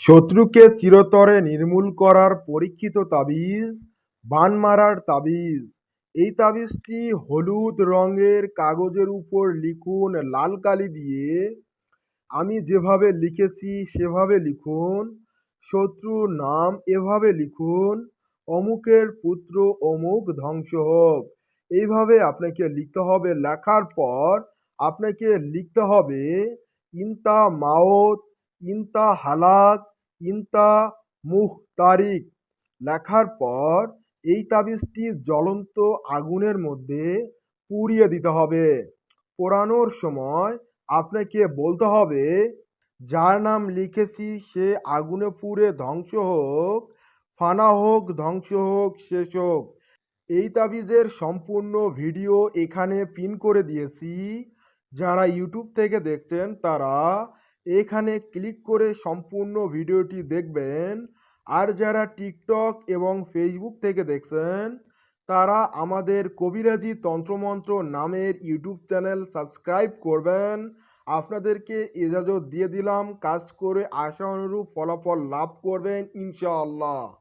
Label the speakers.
Speaker 1: শত্রুকে চিরতরে নির্মূল করার পরীক্ষিত তাবিজ, বান মারার তাবিজ। এই তাবিজটি হলুদ রঙের কাগজের উপর লিখুন, লাল কালি দিয়ে। আমি যেভাবে লিখেছি, সেভাবে লিখুন। শত্রুর নাম এভাবে লিখুন, অমুকের পুত্র অমুক ধ্বংস হোক। এইভাবে আপনাকে লিখতে হবে। লেখার পর আপনাকে লিখতে হবে, ইনতা মাওত, ইনতা হালাক ইনতা মুহ তারিক লেখার পর এই তাবিজটি জ্বলন্ত আগুনের মধ্যে পুড়িয়ে দিতে হবে। পোড়ানোর সময় আপনাকে বলতে হবে, যার নাম লিখেছি সে আগুনে পুড়ে ধ্বংস হোক, ফানা হোক, ধ্বংস হোক, শেষ হোক। এই তাবিজের সম্পূর্ণ ভিডিও এখানে পিন করে দিয়েছি। যারা ইউটিউব থেকে দেখছেন তারা এখানে ক্লিক করে সম্পূর্ণ ভিডিওটি দেখবেন। আর যারা টিকটক এবং ফেসবুক থেকে দেখছেন, তারা আমাদের কবিরাজি তন্ত্রমন্ত্র নামের ইউটিউব চ্যানেল সাবস্ক্রাইব করবেন। আপনাদেরকে এজাজত দিয়ে দিলাম। কাজ করে আশা অনুরূপ ফলাফল লাভ করবেন, ইনশাআল্লাহ।